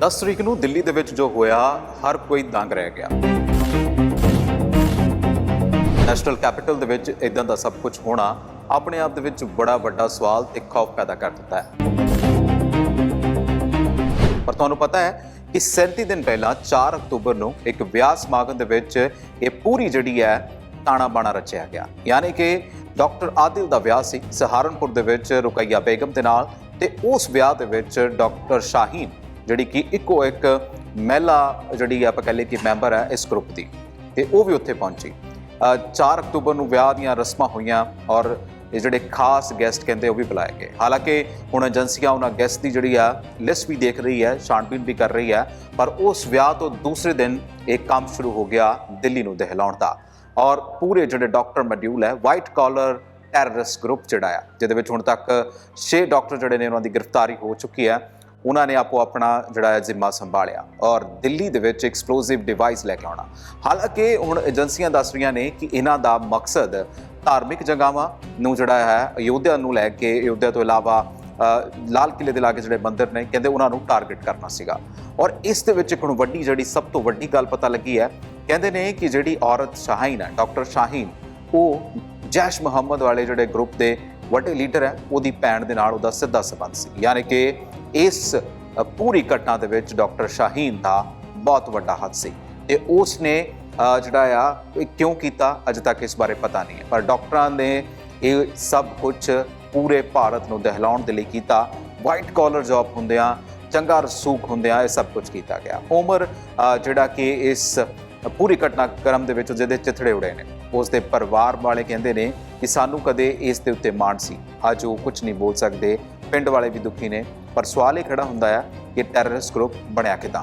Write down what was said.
10 ਤਰੀਕ ਨੂੰ ਦਿੱਲੀ ਦੇ ਵਿੱਚ ਜੋ ਹੋਇਆ, ਹਰ ਕੋਈ ਦੰਗ ਰਹਿ ਗਿਆ। ਨੈਸ਼ਨਲ ਕੈਪੀਟਲ ਦੇ ਵਿੱਚ ਇਦਾਂ ਦਾ ਸਭ ਕੁਝ ਹੋਣਾ ਆਪਣੇ ਆਪ ਦੇ ਵਿੱਚ ਬੜਾ ਵੱਡਾ ਸਵਾਲ ਤੇ ਖੌਫ ਪੈਦਾ ਕਰ ਦਿੱਤਾ ਹੈ। ਪਰ ਤੁਹਾਨੂੰ ਪਤਾ ਹੈ ਕਿ 37 ਦਿਨ ਪਹਿਲਾਂ 4 ਅਕਤੂਬਰ ਨੂੰ ਇੱਕ ਵਿਆਹ ਸਮਾਗਮ ਦੇ ਵਿੱਚ ਇਹ ਪੂਰੀ ਜਿਹੜੀ ਹੈ, ਤਾਣਾ ਬਾਣਾ ਰਚਿਆ ਗਿਆ। ਯਾਨੀ ਕਿ ਡਾਕਟਰ ਆਦਿਲ ਦਾ ਵਿਆਹ ਸੀ, ਸਹਾਰਨਪੁਰ ਦੇ ਵਿੱਚ ਰੁਕਈਆ ਬੇਗਮ ਦੇ ਨਾਲ ਤੇ ਉਸ ਵਿਆਹ ਦੇ ਵਿੱਚ ਡਾਕਟਰ ਸ਼ਾਹੀਨ ਜਿਹੜੀ ਕਿ ਇੱਕੋ ਇੱਕ ਮਹਿਲਾ ਜਿਹੜੀ ਆਪਾਂ ਕਹ ਲਈਏ ਕਿ ਮੈਂਬਰ ਹੈ ਇਸ ਗਰੁੱਪ ਦੀ। ਤੇ ਉਹ ਵੀ ਉੱਥੇ ਪਹੁੰਚੀ। ਅ, 4 ਅਕਤੂਬਰ ਨੂੰ ਵਿਆਹ ਦੀਆਂ ਰਸਮਾਂ ਹੋਈਆਂ ਔਰ ਇਹ ਜਿਹੜੇ ਖਾਸ ਗੈਸਟ ਕਹਿੰਦੇ ਉਹ ਵੀ ਬੁਲਾਏ ਗਏ। ਹਾਲਾਂਕਿ ਹੁਣ ਏਜੰਸੀਆਂ ਉਹਨਾਂ ਗੈਸਟ ਦੀ ਜਿਹੜੀ ਆ ਲਿਸਟ ਵੀ ਦੇਖ ਰਹੀ ਹੈ ਛਾਣਬੀਨ ਵੀ ਕਰ ਰਹੀ ਹੈ ਪਰ ਉਸ ਵਿਆਹ ਤੋਂ ਦੂਸਰੇ ਦਿਨ ਇਹ ਕੰਮ ਸ਼ੁਰੂ ਹੋ ਗਿਆ ਦਿੱਲੀ ਨੂੰ ਦਹਿਲਾਉਣ ਦਾ। ਔਰ ਪੂਰੇ ਜਿਹੜੇ ਡਾਕਟਰ ਮੋਡਿਊਲ ਹੈ ਵਾਈਟ ਕਾਲਰ ਟੈਰਰਿਸਟ ਗਰੁੱਪ ਜਿਹੜਾ ਆ ਜਿਹਦੇ ਵਿੱਚ ਹੁਣ ਤੱਕ 6 ਡਾਕਟਰ ਜਿਹੜੇ ਨੇ ਉਹਨਾਂ ਦੀ ਗ੍ਰਿਫਤਾਰੀ ਹੋ ਚੁੱਕੀ ਹੈ। ਉਹਨਾਂ ਨੇ ਆਪੋ ਆਪਣਾ ਜਿਹੜਾ ਹੈ ਜ਼ਿੰਮਾ ਸੰਭਾਲਿਆ ਔਰ ਦਿੱਲੀ ਦੇ ਵਿੱਚ ਐਕਸਪਲੋਸਿਵ ਡਿਵਾਈਸ ਲੈ ਕੇ ਆਉਣਾ। ਹਾਲਾਂਕਿ ਹੁਣ ਏਜੰਸੀਆਂ ਦੱਸ ਰਹੀਆਂ ਨੇ ਕਿ ਇਹਨਾਂ ਦਾ ਮਕਸਦ ਧਾਰਮਿਕ ਜਗ੍ਹਾਵਾਂ ਨੂੰ ਜਿਹੜਾ ਹੈ ਅਯੋਧਿਆ ਨੂੰ ਲੈ ਕੇ, ਅਯੋਧਿਆ ਤੋਂ ਇਲਾਵਾ ਲਾਲ ਕਿਲੇ ਦੇ ਲਾਗੇ ਜਿਹੜੇ ਮੰਦਿਰ ਨੇ, ਕਹਿੰਦੇ ਉਹਨਾਂ ਨੂੰ ਟਾਰਗੇਟ ਕਰਨਾ ਸੀਗਾ। ਔਰ ਇਸ ਦੇ ਵਿੱਚ ਇੱਕ ਹੁਣ ਵੱਡੀ ਜਿਹੜੀ ਸਭ ਤੋਂ ਵੱਡੀ ਗੱਲ ਪਤਾ ਲੱਗੀ ਹੈ, ਕਹਿੰਦੇ ਨੇ ਕਿ ਜਿਹੜੀ ਔਰਤ ਸ਼ਾਹੀਨ ਹੈ, ਡਾਕਟਰ ਸ਼ਾਹੀਨ, ਉਹ ਜੈਸ਼ ਮੁਹੰਮਦ ਵਾਲੇ ਜਿਹੜੇ ਗਰੁੱਪ ਦੇ ਵੱਡੇ ਲੀਡਰ ਹੈ, ਉਹਦੀ ਭੈਣ ਦੇ ਨਾਲ ਉਹਦਾ ਸਿੱਧਾ ਸੰਬੰਧ ਸੀ। ਯਾਨੀ ਕਿ ਇਸ ਪੂਰੀ ਘਟਨਾ ਦੇ ਵਿੱਚ ਡਾਕਟਰ ਸ਼ਾਹੀਨ ਦਾ ਬਹੁਤ ਵੱਡਾ ਹੱਥ ਸੀ ਤੇ ਉਸ ਨੇ ਜਿਹੜਾ ਆ, ਇਹ ਕਿਉਂ ਕੀਤਾ, ਅਜੇ ਤੱਕ ਇਸ ਬਾਰੇ ਪਤਾ ਨਹੀਂ ਹੈ। ਪਰ ਡਾਕਟਰਾਂ ਨੇ ਇਹ ਸਭ ਕੁਝ ਪੂਰੇ ਭਾਰਤ ਨੂੰ ਦਹਿਲਾਉਣ ਦੇ ਲਈ ਕੀਤਾ। ਵਾਈਟ ਕਾਲਰ ਜੌਬ ਹੁੰਦਿਆਂ, ਚੰਗਾ ਰਸੂਖ ਹੁੰਦਿਆਂ ਇਹ ਸਭ ਕੁਝ ਕੀਤਾ ਗਿਆ। ਉਮਰ ਜਿਹੜਾ ਕਿ ਇਸ ਪੂਰੀ ਘਟਨਾਕ੍ਰਮ ਦੇ ਵਿੱਚ ਜਿਹਦੇ ਚਿਥੜੇ ਉੜੇ ਨੇ ਉਸ ਦੇ ਪਰਿਵਾਰ ਵਾਲੇ ਕਹਿੰਦੇ ਨੇ ਕਿ ਸਾਨੂੰ ਕਦੇ ਇਸ ਦੇ ਉੱਤੇ ਮਾਣ ਸੀ। ਅੱਜ ਉਹ ਕੁਝ ਨਹੀਂ ਬੋਲ ਸਕਦੇ, ਪਿੰਡ ਵਾਲੇ ਵੀ ਦੁਖੀ ਨੇ। ਪਰ ਸਵਾਲ ਇਹ ਖੜਾ ਹੁੰਦਾ ਆ ਕਿ ਟੈਰਰਿਸਟ ਗਰੁੱਪ ਬਣਿਆ ਕਿਦਾਂ?